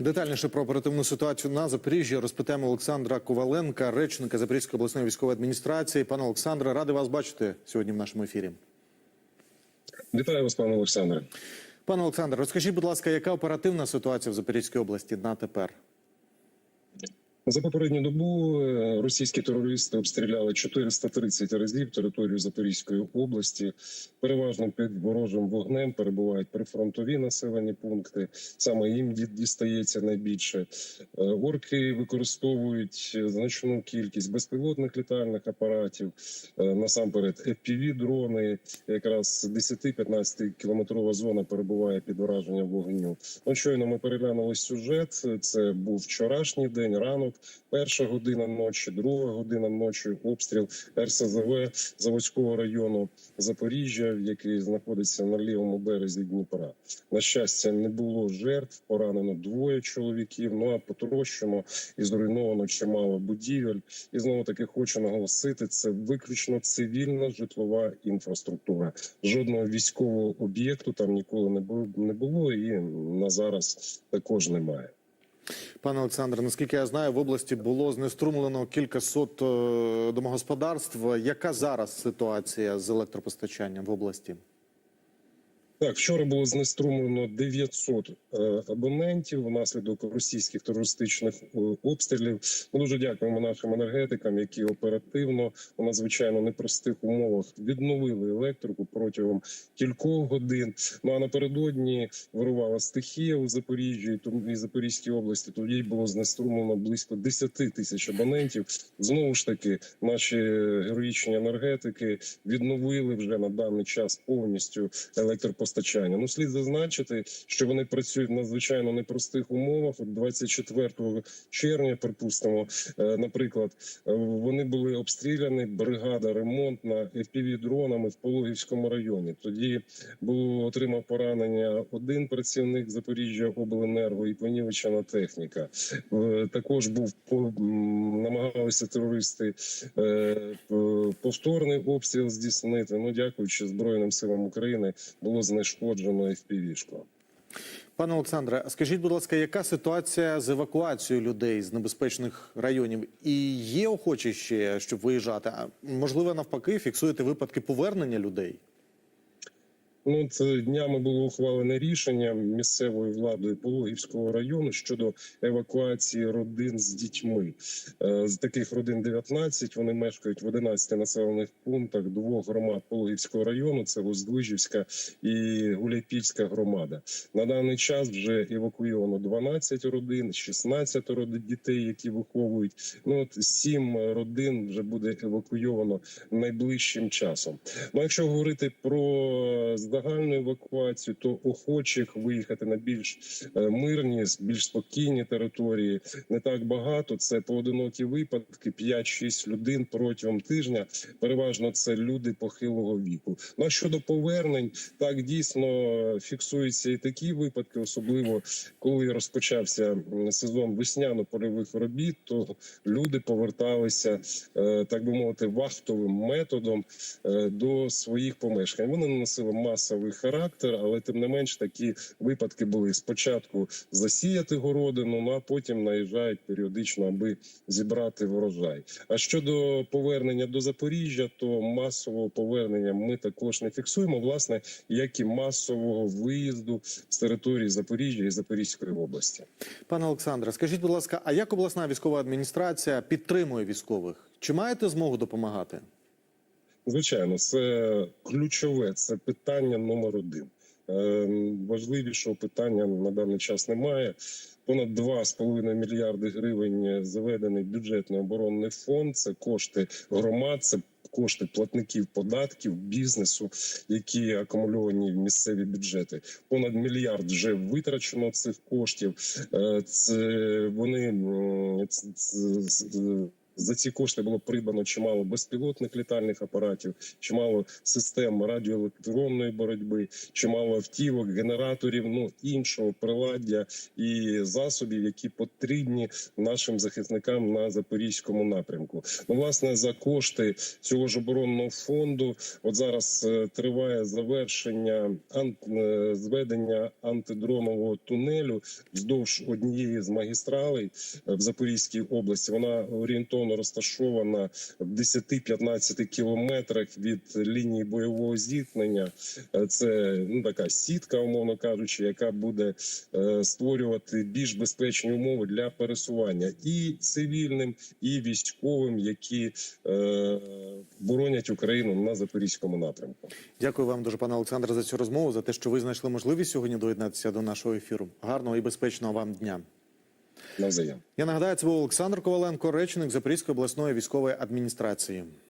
Детальніше про оперативну ситуацію на Запоріжжі розпитаємо Олександра Коваленка, речника Запорізької обласної військової адміністрації. Пане Олександре, радий вас бачити сьогодні в нашому ефірі. Вітаю вас, пане Олександре. Пане Олександре, розкажіть, будь ласка, яка оперативна ситуація в Запорізькій області на тепер? За попередню добу е, російські терористи обстріляли 430 разів територію Запорізької області. Переважно під ворожим вогнем перебувають прифронтові населені пункти. Саме їм ді- дістається найбільше. Е, Орки використовують значну кількість безпілотних літальних апаратів. Е, Насамперед, fpv дрони. Якраз 10-15 кілометрова зона перебуває під враженням вогню. Ну, щойно ми переглянули сюжет. Це був вчорашній день, ранок, перша година ночі, друга година ночі. Обстріл РСЗВ Заводського району Запоріжжя, який знаходиться на лівому березі Дніпра. На щастя, не було жертв. Поранено двоє чоловіків. Ну а потрощено і зруйновано чимало будівель. І знову таки хочу наголосити: це виключно цивільна житлова інфраструктура. Жодного військового об'єкту там ніколи не було, і на зараз також немає. Пане Олександре, наскільки я знаю, в області було знеструмлено кілька сот е, домогосподарств. Яка зараз ситуація з електропостачанням в області? Так, вчора було знеструмлено 900 е, абонентів внаслідок російських терористичних е, обстрілів. Ми дуже дякуємо нашим енергетикам, які оперативно у надзвичайно непростих умовах відновили електрику протягом кількох годин. Ну а напередодні вирувала стихія у Запоріжжі тому- і Запорізькій області. Тоді було знеструмлено близько 10 тисяч абонентів. Знову ж таки, наші героїчні енергетики відновили вже на даний час повністю електропостачання. Ну слід зазначити, що вони працюють в надзвичайно непростих умовах. От 24 червня, припустимо, е, наприклад, е, вони були обстріляні. Бригада ремонтна fpv дронами в Пологівському районі. Тоді було отримав поранення один працівник Запоріжжя обленерго і понівечена техніка. Е, Також був намагалися терористи повторний обстріл здійснити. Ну, дякуючи Збройним силам України, було знешкоджено FPV-шку. Пане Олександре, скажіть, будь ласка, яка ситуація з евакуацією людей з небезпечних районів? І є охочі ще, щоб виїжджати? А можливо, навпаки, фіксуєте випадки повернення людей? Ну, це днями було ухвалене рішення місцевою владою Пологівського району щодо евакуації родин з дітьми. Е, З таких родин 19, Вони мешкають в 11 населених пунктах двох громад Пологівського району. Це Воздвижівська і Гуляйпільська громада. На даний час вже евакуйовано 12 родин, 16 родин дітей, які виховують. Ну от 7 родин вже буде евакуйовано найближчим часом. Ну, якщо говорити про загальну евакуацію, то охочих виїхати на більш е, мирні, більш спокійні території не так багато. Це поодинокі випадки, 5-6 людей протягом тижня. Переважно це люди похилого віку. Ну а щодо повернень, так дійсно фіксуються і такі випадки, особливо коли розпочався сезон весняно-польових робіт, то люди поверталися, е, так би мовити, вахтовим методом е, до своїх помешкань. Вони не носили масовий характер, але тим не менш такі випадки були спочатку засіяти городину, ну а потім наїжджають періодично, аби зібрати врожай. А щодо повернення до Запоріжжя, то масового повернення ми також не фіксуємо, власне, як і масового виїзду з території Запоріжжя і Запорізької області. Пане Олександре, скажіть, будь ласка, а як обласна військова адміністрація підтримує військових? Чи маєте змогу допомагати? Звичайно, це ключове, це питання номер один. Е, Важливішого питання на даний час немає. Понад 2,5 мільярди гривень заведений бюджетний оборонний фонд. Це кошти громад, це кошти платників податків, бізнесу, які акумульовані в місцеві бюджети. Понад мільярд вже витрачено цих коштів. Е, Це вони м, ц- ц- з- За ці кошти було придбано чимало безпілотних літальних апаратів, чимало систем радіоелектронної боротьби, чимало автівок, генераторів, ну іншого приладдя і засобів, які потрібні нашим захисникам на запорізькому напрямку. Ну, власне, за кошти цього ж оборонного фонду, от зараз е, триває завершення е, зведення антидронового тунелю вздовж однієї з магістралей е, в Запорізькій області. Вона орієнтовно розташована в 10-15 кілометрах від лінії бойового зіткнення. Е, Це ну така сітка, умовно кажучи, яка буде е, створювати більш безпечні умови для пересування і цивільним, і військовим, які е, боронять Україну на запорізькому напрямку. Дякую вам дуже, пане Олександре, за цю розмову, за те, що ви знайшли можливість сьогодні доєднатися до нашого ефіру. Гарного і безпечного вам дня. Навзаєм. Я нагадаю, це був Олександр Коваленко, речник Запорізької обласної військової адміністрації.